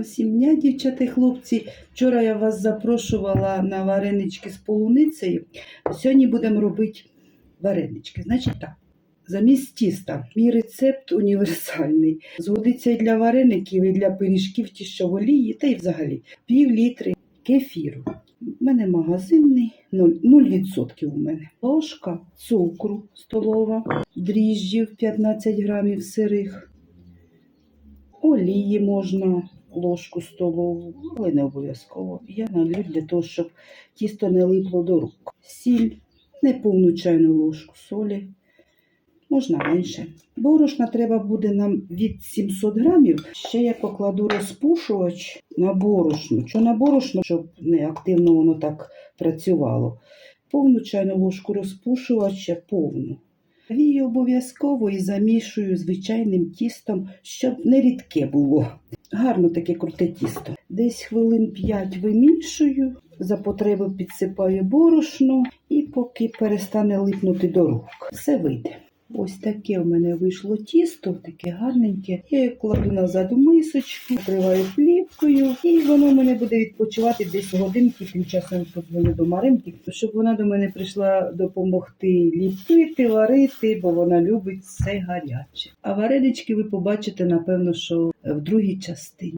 Гарного дівчата і хлопці. Вчора я вас запрошувала на варенички з полуницею. Сьогодні будемо робити варенички. Значить так, замість тіста. Мій рецепт універсальний. Згодиться і для вареників, і для пиріжків, ті, що олії, та й взагалі. Пів літри кефіру. У мене магазинний 0%, 0% у мене. Ложка цукру столова, дріжджів 15 грамів сирих. Олії можна ложку столову, але не обов'язково. Я налью для того, щоб тісто не липло до рук. Сіль, неповну чайну ложку солі, можна менше. Борошна треба буде нам від 700 грамів. Ще я покладу розпушувач на борошно. Що на борошно, щоб не активно воно так працювало. Повну чайну ложку розпушувача, повну. Вію обов'язково і замішую звичайним тістом, щоб не рідке було. Гарно таке круте тісто. Десь хвилин 5 вимішую, за потреби підсипаю борошно і поки перестане липнути до рук. Все вийде. Ось таке в мене вийшло тісто, таке гарненьке. Я його кладу назад у мисочку, накриваю плівкою, і воно в мене буде відпочивати десь годинки. Тим часом подзвоню до Маринки, щоб вона до мене прийшла допомогти ліпити, варити, бо вона любить все гаряче. А варенички ви побачите, напевно, що в другій частині.